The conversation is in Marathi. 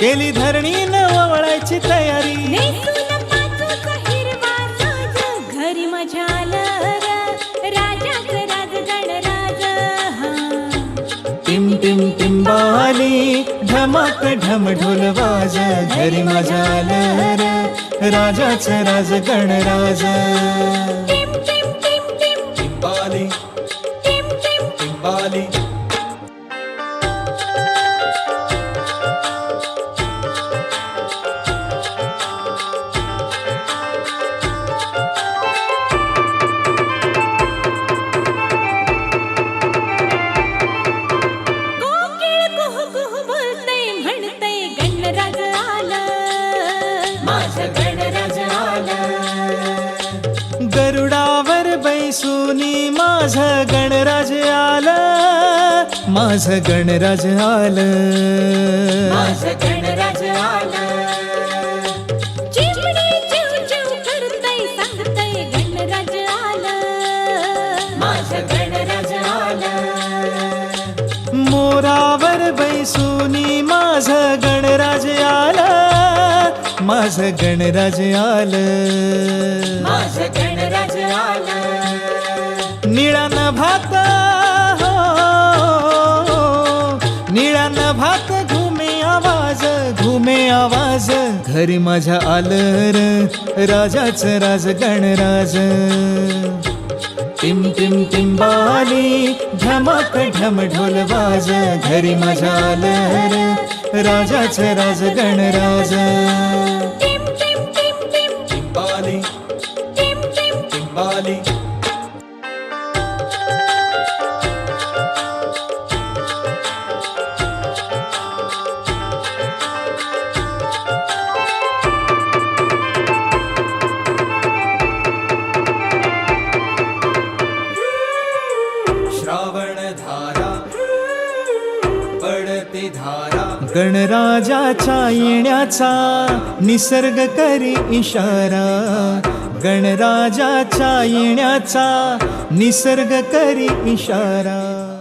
केली धरणी वळायची तयारी नेसून पाचूचा हिरवा साज, घरी माझ्या आलं र, राजाच राज गणराज हा. टिम टिम टिंबाली ढमाक ढम ढोल वाज घरी माझ्या आलं र, राजाच राज गणराज गरुडावर बैसूनी माझ गणराज आलं माझ गणराज आलं. माझं गणराज आलं. चिमणी चिव चिव करतय सांगतय गणराज आलं. माझं गणराज आलं. मोरावर बैसूनी माझ गणराज आलं माझं गणराज आलं निळा भात हो. निळा भात घुमे आवाज घुमे आवाज. घरी माझ्या आलं राजाच राज गणराज. टिम टिम टिंबाली ढमक ढम ढोल वाज घरी माझ्या आलं राजाच राज गणराज. श्रावण धारा पडते धारा. गणराजाच्या येण्याचा निसर्ग करी इशारा. गणराजाच्या येण्याचा निसर्ग करी इशारा.